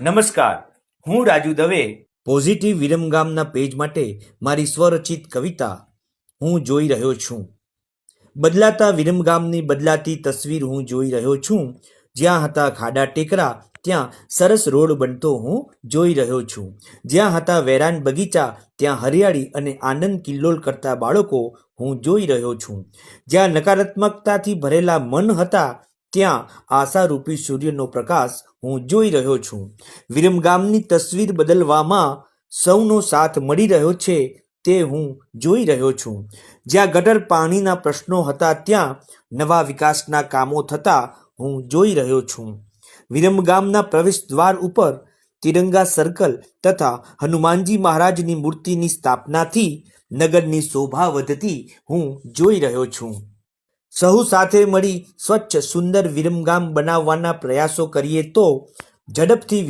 નમસ્કાર. હું રાજુ દવે. પોઝિટિવ વિરમગામના પેજ માટે મારી સ્વરચિત કવિતા હું જોઈ રહ્યો છું. બદલાતા વિરમગામની બદલાતી તસવીર હું જોઈ રહ્યો છું. જ્યાં હતા ખાડા ટેકરા, ત્યાં સરસ રોડ બનતો હું જોઈ રહ્યો છું. જ્યાં હતા વેરાન બગીચા, ત્યાં હરિયાળી અને આનંદ કિલ્લોલ કરતા બાળકો હું જોઈ રહ્યો છું. જ્યાં નકારાત્મકતાથી ભરેલા મન હતા ત્યાં આશારૂપી સૂર્યનો પ્રકાશ હું જોઈ રહ્યો છું. વિરમગામની તસવીર બદલવામાં સૌનો સાથ મળી રહ્યો છે તે હું જોઈ રહ્યો છું. જ્યાં ગટર પાણીના પ્રશ્નો હતા ત્યાં નવા વિકાસના કામો થતા હું જોઈ રહ્યો છું. વિરમગામના પ્રવેશ દ્વાર ઉપર તિરંગા સર્કલ તથા હનુમાનજી મહારાજની મૂર્તિની સ્થાપનાથી નગરની શોભા વધતી હું જોઈ રહ્યો છું. સહુ સાથે મળી સ્વચ્છ સુંદર વિરમગામ બનાવવાના પ્રયાસો કરીએ તો ઝડપથી